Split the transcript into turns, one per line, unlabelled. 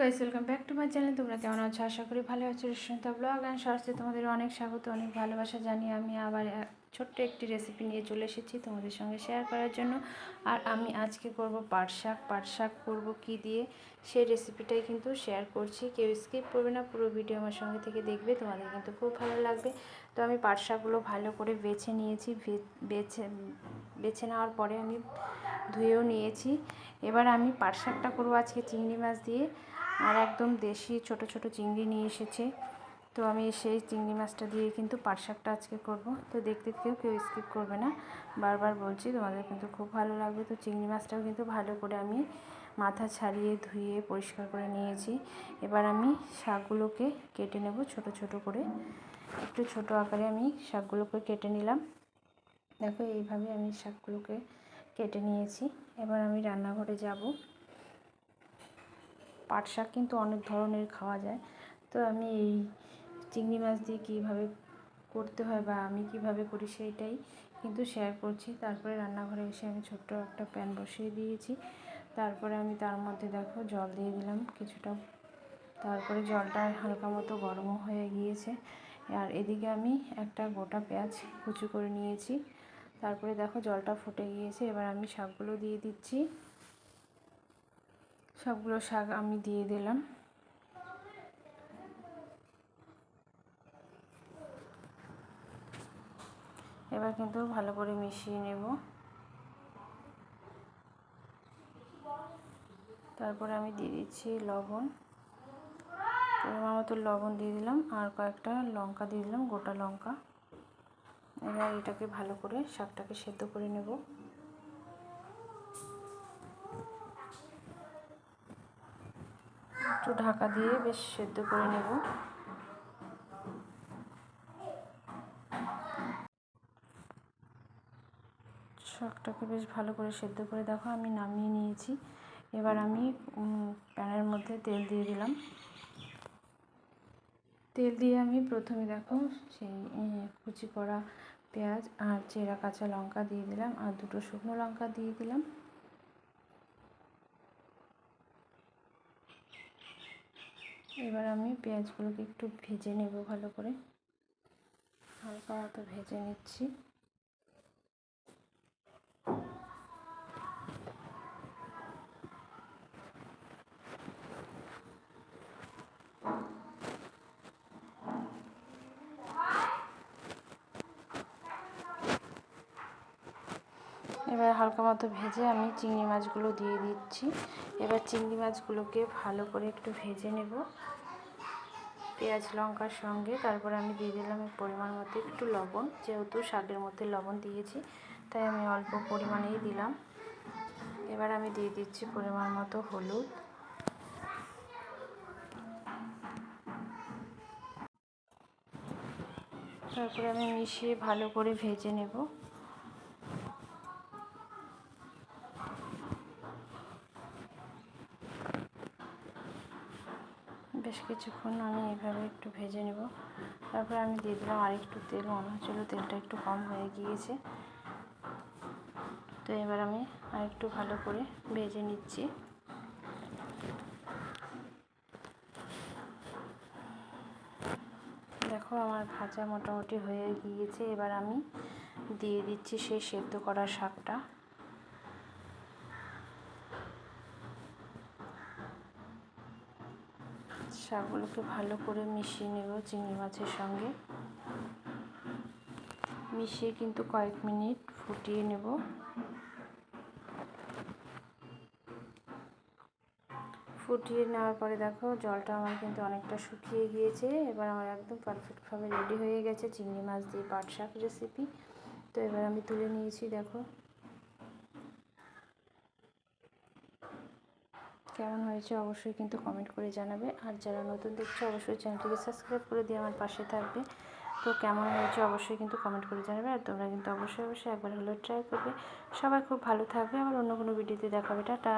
Guys welcome back to my channel তোমরা কেমন আছো? আশা করি ভালো আছো। রেস্টুরেন্ট ব্লগ অ্যান্ড শর্টসে তোমাদের অনেক স্বাগত, অনেক ভালোবাসা জানিয়ে আমি আবার ছোট্ট একটি রেসিপি নিয়ে চলে এসেছি তোমাদের সঙ্গে শেয়ার করার জন্য। আর আমি আজকে করব পাট শাক। পাট শাক করব কী দিয়ে? সেই রেসিপিটাই কিন্তু শেয়ার করছি। কেউ স্কিপ করবে না, পুরো ভিডিও আমার সঙ্গে থেকে দেখবে, তোমাদের কিন্তু খুব ভালো লাগবে। তো আমি পাট শাকগুলো ভালো করে বেছে নিয়েছি। বেছে বেছে নেওয়ার পরে আমি ধুয়েও নিয়েছি। এবার আমি পাট শাকটা করব আজকে চিংড়ি মাছ দিয়ে। আর একদম দেশি ছোট ছোট চিংড়ি নিয়ে এসেছে। তো আমি সেই চিংড়ি মাছটা দিয়ে কিন্তু পাট শাকটা আজকে করব। তো দেখতে কেউ কেউ স্কিপ করবে না। বারবার বলছি, তোমাদের কিন্তু খুব ভালো লাগবে। তো চিংড়ি মাছটাও কিন্তু ভালো করে আমি মাথা ছাড়িয়ে ধুয়ে পরিষ্কার করে নিয়েছি। এবার আমি শাকগুলোকে কেটে নেব ছোট ছোট করে। একটু ছোট আকারে আমি শাকগুলোকে কেটে নিলাম। দেখো এইভাবে আমি শাকগুলোকে কেটে নিয়েছি। এবার আমি রান্নাঘরে যাব। পাট শাক কিন্তু অনেক ধরনের খাওয়া যায়। তো আমি এই চিংড়ি মাছ দিয়ে কীভাবে করতে হয় বা আমি কীভাবে করি সেইটাই কিন্তু শেয়ার করছি। তারপরে রান্নাঘরে এসে আমি ছোট্ট একটা প্যান বসিয়ে দিয়েছি। তারপরে আমি তার মধ্যে দেখো জল দিয়ে দিলাম কিছুটা। তারপরে জলটা হালকা মতো গরমও হয়ে গিয়েছে। আর এদিকে আমি একটা গোটা পেঁয়াজ কুচু করে নিয়েছি। তারপরে দেখো জলটা ফুটে গিয়েছে। এবার আমি শাকগুলো দিয়ে দিচ্ছি। সবগুলো শাক আমি দিয়ে দিলাম। এবার কিন্তু ভালো করে মিশিয়ে নেব। তারপরে আমি দিয়ে দিচ্ছি লবণ। পরিমাণ মতো লবণ দিয়ে দিলাম আর কয়েকটা লঙ্কা দিয়ে দিলাম, গোটা লঙ্কা। এবার এটাকে ভালো করে শাকটাকে সেদ্ধ করে নেব। একটু ঢাকা দিয়ে বেশ সেদ্ধ করে নেব। শাকটাকে বেশ ভালো করে সেদ্ধ করে দেখো, আমি নামিয়ে নিয়েছি। এবার আমি প্যানের মধ্যে তেল দিয়ে দিলাম। তেল দিয়ে আমি প্রথমে দেখো সেই কুচি করা পেঁয়াজ আর চেরা কাঁচা লঙ্কা দিয়ে দিলাম আর দুটো শুকনো লঙ্কা দিয়ে দিলাম। এবার আমি পেঁয়াজগুলোকে একটু ভেজে নেব ভালো করে। হালকা মতো ভেজে নিচ্ছি। এবার হালকা মতো ভেজে আমি চিংড়ি মাছগুলো দিয়ে দিচ্ছি। এবার চিংড়ি মাছগুলোকে ভালো করে একটু ভেজে নেব। পেঁয়াজ, লঙ্কার সঙ্গে। তারপরে আমি দিয়ে দিলাম পরিমাণ মতো একটু লবণ। যেহেতু শাকের মধ্যে লবণ দিয়েছি, তাই আমি অল্প পরিমাণেই দিলাম। এবার আমি দিয়ে দিচ্ছি পরিমাণ মতো হলুদ। তারপরে আমি মিশিয়ে ভালো করে ভেজে নেব। বেশ কিছুক্ষণ আমি এইভাবে একটু ভেজে নেব। তারপরে আমি দিয়ে দিলাম আর একটু তেল, মনে হচ্ছিল তেলটা একটু কম হয়ে গিয়েছে। তো এবার আমি আর একটু ভালো করে ভেজে নিচ্ছি। দেখো আমার ভাজা মোটামুটি হয়ে গিয়েছে। এবার আমি দিয়ে দিচ্ছি সেই সেদ্ধ করা শাকটা। শাকগুলোকে ভালো করে মিশিয়ে নেব চিংড়ি মাছের সঙ্গে। মিশিয়ে কিন্তু কয়েক মিনিট ফুটিয়ে নেব। ফুটিয়ে নেওয়ার পরে দেখো জলটা আমার কিন্তু অনেকটা শুকিয়ে গিয়েছে। এবার আমার একদম পারফেক্টভাবে রেডি হয়ে গেছে চিংড়ি মাছ দিয়ে পাট শাক রেসিপি তো এবার আমি তুলে নিয়েছি, দেখো। কেমন হয়েছে অবশ্যই কিন্তু কমেন্ট করে জানাবে। আর যারা নতুন দেখছে, অবশ্যই চ্যানেলটিকে সাবস্ক্রাইব করে দিয়ে আমার পাশে থাকবে। তো কেমন হয়েছে অবশ্যই কিন্তু কমেন্ট করে জানাবে। আর তোমরা কিন্তু অবশ্যই অবশ্যই একবার হলেও ট্রাই করবে। সবাই খুব ভালো থাকবে। আবার অন্য কোনো ভিডিওতে দেখাবে। টাটা!